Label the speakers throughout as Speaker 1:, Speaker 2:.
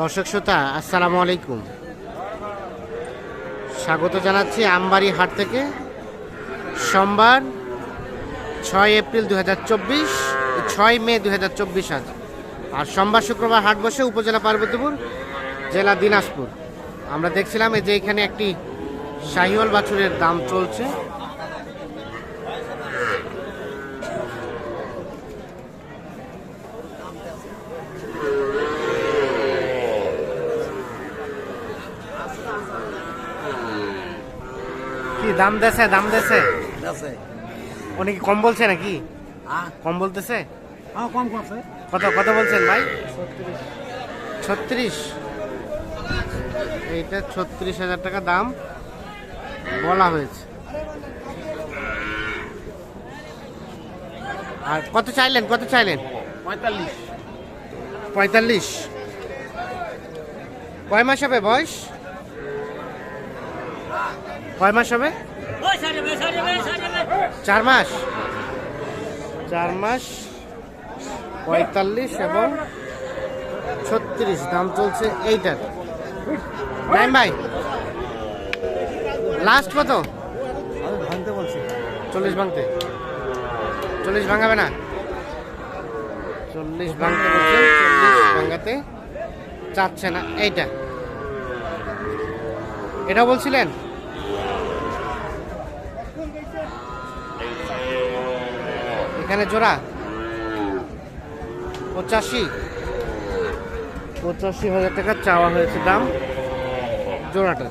Speaker 1: দর্শক শ্রোতা, আসসালামু আলাইকুম। স্বাগত জানাচ্ছি আমবাড়ি হাট থেকে। সোমবার ছয় এপ্রিল দু হাজার চব্বিশ, ছয় মে দু হাজার চব্বিশ আজ। আর সোমবার শুক্রবার হাট বসে উপজেলা পার্বতীপুর, জেলা দিনাজপুর। আমরা দেখছিলাম এই যে এখানে একটি শাহিওয়াল বাছুরের দাম চলছে। দাম দেছে দাম দেছে। উনি কি কম বলছে নাকি?
Speaker 2: হ্যাঁ।
Speaker 1: কম বলতেছে?
Speaker 2: হ্যাঁ কম করছে।
Speaker 1: কত কত বলছেন ভাই? ছত্রিশ। এইটা ছত্রিশ হাজার টাকা দাম বলা হয়েছে। আর কত চাইলেন কত চাইলেন?
Speaker 2: পঁয়তাল্লিশ।
Speaker 1: পঁয়তাল্লিশ। কয় মাস হবে বয়স? কয় মাস হবে? চার মাস। চার মাস পঁয়তাল্লিশ এবং ছত্রিশ। দাম চলছে এইটার নাইম ভাই লাস্ট কত?
Speaker 2: ভাঙতে বলছি।
Speaker 1: চল্লিশ ভাঙতে। চল্লিশ ভাঙাবে না? চল্লিশ ভাঙতে বলছেন চল্লিশ ভাঙাতে চাচ্ছে না। এইটা। এটা বলছিলেন? এখানে জোড়া? পঁচাশি। পঁচাশি হাজার টাকা চাওয়া হয়েছে দাম। জোড়াটা।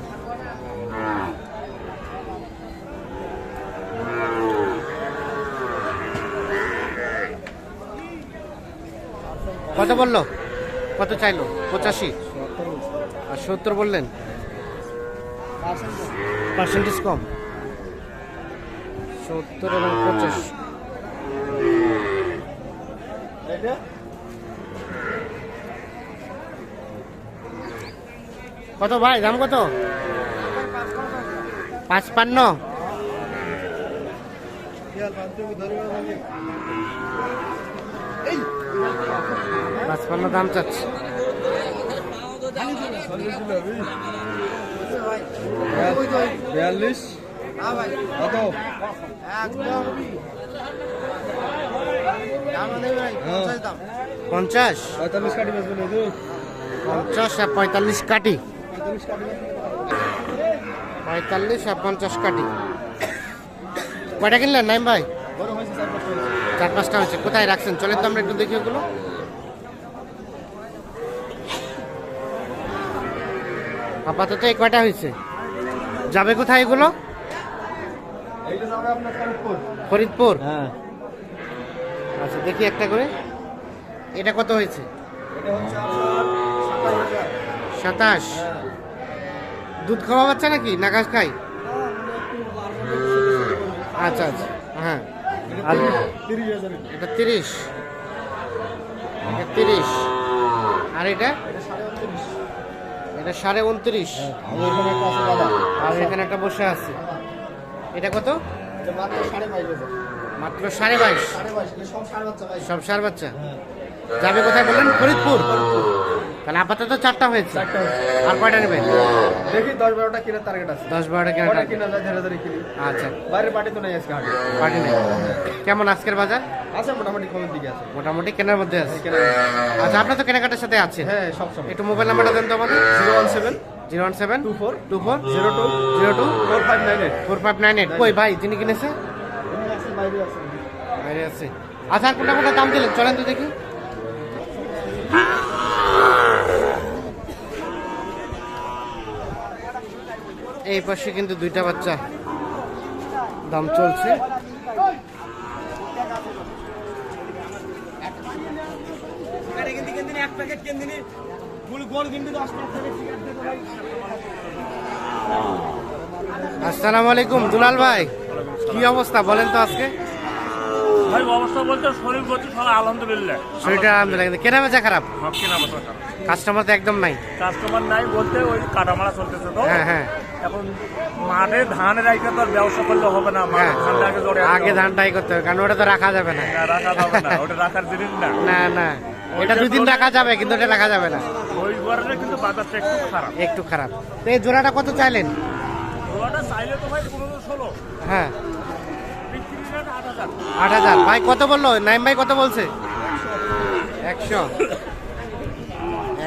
Speaker 1: কত বলল? কত চাইলো? পঁচাশি। আর সত্তর বললেন। পার্সেন্টেজ কম। সত্তর এবং পঁচাশ। কত ভাই দাম কত? পাঁচপান্ন। পাঁচপান্ন দাম চাচ্ছে।
Speaker 2: বিয়াল্লিশ। কত
Speaker 1: পঞ্চাশ
Speaker 2: পঁয়তাল্লিশ কাটি
Speaker 1: পঞ্চাশ আর পঁয়তাল্লিশ কাটি পঁয়তাল্লিশ আর পঞ্চাশ কাটি কয়টা কিনলেন নাইম ভাই
Speaker 2: চার পাঁচটা হয়েছে
Speaker 1: কোথায় রাখছেন চলেন তো আমরা একটু দেখি ওগুলো আপাতত এই কয়টা হয়েছে? যাবে কোথায় এগুলো?
Speaker 2: ফরিদপুর। হ্যাঁ।
Speaker 1: আচ্ছা দেখি একটা করে। এটা কত হয়েছে?
Speaker 2: হচ্ছে সাতাশ
Speaker 1: দুধ খাওয়া বাচ্চা নাকি? নাগাজ খাই আচ্ছা আচ্ছা। হ্যাঁ। এটা তিরিশ এটা। তিরিশ? আর এটা?
Speaker 2: এটা সাড়ে উনত্রিশ। একটা
Speaker 1: আর এখানে একটা বসে আছে। এটা কত?
Speaker 2: মাত্র সাড়ে বাইশ সব
Speaker 1: সার বাচ্চা
Speaker 2: হ্যাঁ।
Speaker 1: যাবে কোথায় বললেন? ফরিদপুর। তাহলে আপাতত চারটা হয়েছে। আর কয়টা নেবেন?
Speaker 2: দেখি দশ বারোটা কিনার টার্গেট আছে।
Speaker 1: দশ বারোটা কেনা
Speaker 2: কটা কিনা যায় ধীরে ধীরে কিনি।
Speaker 1: আচ্ছা।
Speaker 2: বাইরের পার্টি তো নেই আজকে হাটে
Speaker 1: পার্টি নেই। কেমন আজকের বাজার?
Speaker 2: আছে মোটামুটি কমের দিকে আছে।
Speaker 1: মোটামুটি কেনার মধ্যে আছে। আচ্ছা আপনার তো কেনাকাটার সাথে আছে
Speaker 2: হ্যাঁ সব সময়।
Speaker 1: একটু মোবাইল নাম্বারটা দেন তো আমাদের।
Speaker 2: Zero one seven
Speaker 1: zero one seven
Speaker 2: two four.
Speaker 1: Two four
Speaker 2: zero two
Speaker 1: zero two
Speaker 2: four five nine eight
Speaker 1: four five nine eight. কই ভাই যিনি কিনেছে?
Speaker 2: বাইরে আছে।
Speaker 1: আচ্ছা আর কোনটা কোনটা দাম দিলেন? চলেন তো দেখি। এই পাশে কিন্তু দুইটা বাচ্চা। দাম চলছে। আসসালামু আলাইকুম দুলাল ভাই। কি অবস্থা বলেন তো আজকে?
Speaker 3: ভাই অবস্থা বলতে শরীর সবাই আলহামদুলিল্লাহ।
Speaker 1: শরীরটা আলহামদুলিল্লাহ। কিন্তু কেনা বেচা খারাপ?
Speaker 3: সব কিনা খারাপ।
Speaker 1: কাস্টমার তো একদম নাই।
Speaker 3: কাস্টমার নাই বলতে ওই কাটামারা চলতেছে তো।
Speaker 1: হ্যাঁ হ্যাঁ।
Speaker 3: এখন মাঠে ধান রাখে তো ব্যবসা করলে হবে না মাঠে
Speaker 1: হ্যাঁ।
Speaker 3: ধানটা আগে জোরে
Speaker 1: আগে ধানটাই করতে হবে কারণ ওটা তো রাখা যাবে না।
Speaker 3: রাখা যাবে না ওটা রাখার জিনিস না।
Speaker 1: না না। এটা দুই দিন রাখা যাবে কিন্তু ওটা রাখা যাবে না।
Speaker 3: ওই কারণে কিন্তু বাজারটা একটু খারাপ।
Speaker 1: একটু খারাপ। তো এই জোড়াটা কত চাইলেন?
Speaker 3: ওটা চাইলে তো ভাই পনেরো ষোলো।
Speaker 1: হ্যাঁ।
Speaker 3: আট হাজার।
Speaker 1: ভাই কত বলল? নাইম ভাই কত বলছে? একশো।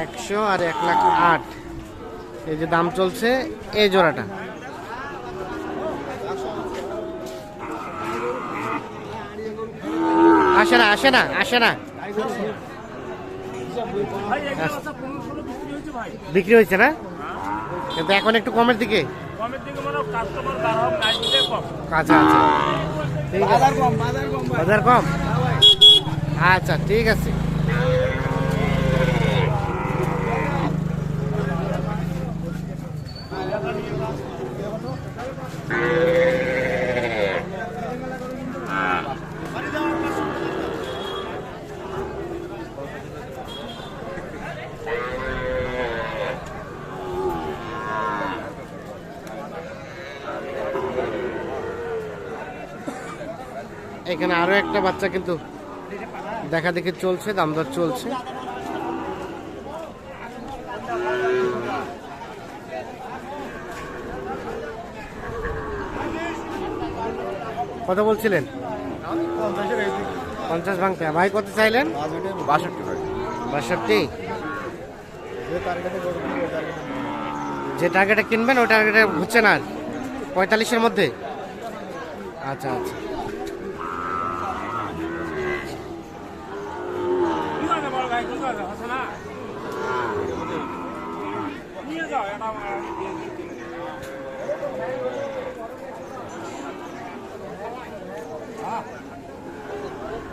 Speaker 1: একশো আর এক লাখ আট। এই যে দাম চলছে এই জোড়াটা। আসে না আসে না আসে না
Speaker 3: ভাই এগুলো আছে পনেরো ষোলো বিক্রি হয়েছে ভাই।
Speaker 1: বিক্রি হয়েছে না? কিন্তু এখন একটু কমের দিকে?
Speaker 3: কমের দিকে মানে
Speaker 1: আচ্ছা আচ্ছা। ঠিক আছে।
Speaker 2: বাজার কম?
Speaker 1: আচ্ছা ঠিক আছে। এখানে আরও একটা বাচ্চা কিন্তু দেখা দেখি চলছে দাম দর চলছে। কত বলছিলেন? পঞ্চাশ ভাঙতে। ভাই কত চাইলেন?
Speaker 2: বাষট্টি
Speaker 1: বাষট্টি।
Speaker 2: যে টার্গেটে
Speaker 1: কিনবেন ওই টার্গেটে হচ্ছে না পঁয়তাল্লিশের মধ্যে। আচ্ছা আচ্ছা
Speaker 3: কি জানে বড় ভাই কি জানে আছে না নিয়ে যাও এটা আমার দিয়ে দিচ্ছি।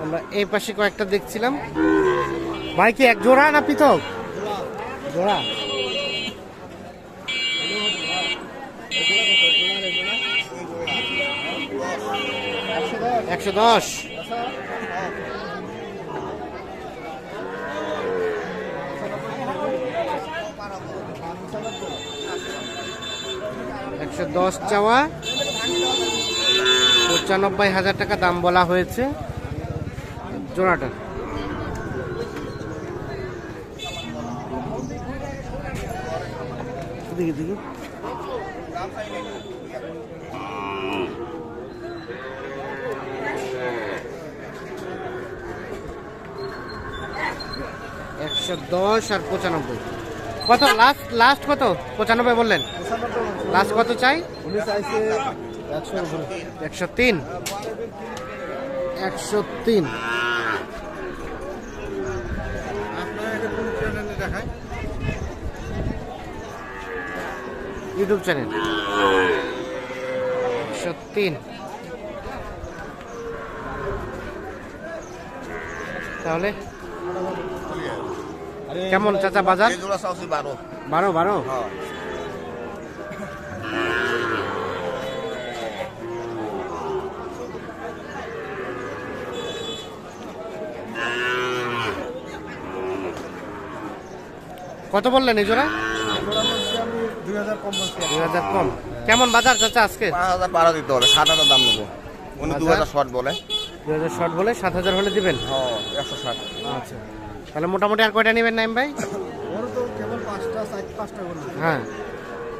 Speaker 1: আমরা এই পাশে কয়েকটা দেখছিলাম। ভাই, কি এক জোড়া না পৃথক? জোড়া। একশো দশ। একশো দশ চাওয়া। পঁচানব্বই হাজার টাকা দাম বলা হয়েছে। জোড়াটা। দেখি দেখি একশো দশ আর পঁচানব্বই। কত? লাস্ট লাস্ট কত? পঁচানব্বই বললেন। লাস্ট কত চাই? একশো তিন। একশো তিন
Speaker 2: আপনার এটা কোন চ্যানেলে দেখায়
Speaker 1: ইউটিউব চ্যানেল। তিন তাহলে কেমন চাচা বাজার?
Speaker 4: বারো।
Speaker 1: বারো কত বললেন এই জোড়া
Speaker 2: ওরা বলছি আমি দুই হাজার কম বলছি
Speaker 1: দুই হাজার কম। কেমন বাজার চাচা আজকে?
Speaker 4: পাঁচ হাজার বারো দিতে হবে সাত হাজার দাম নেব। উনি দু হাজার শর্ট বলে।
Speaker 1: দু হাজার শর্ট বলে সাত হাজার হলে দিবেন?
Speaker 4: হ্যাঁ একশো ষাট।
Speaker 1: আচ্ছা। তাহলে মোটামুটি আর কয়টা নেবেন নাইম ভাই?
Speaker 2: তো কেবল পাঁচটা পাঁচটা
Speaker 1: হ্যাঁ।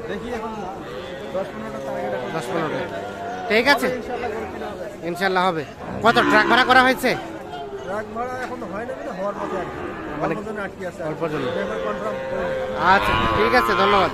Speaker 2: দেখি এখন দশ পনেরোটা
Speaker 1: পনেরোটা। ঠিক আছে।
Speaker 2: ইনশাল্লাহ হবে।
Speaker 1: কত ট্রাক ভাড়া করা হয়েছে?
Speaker 2: হয়
Speaker 1: মানে আচ্ছা ঠিক আছে ধন্যবাদ।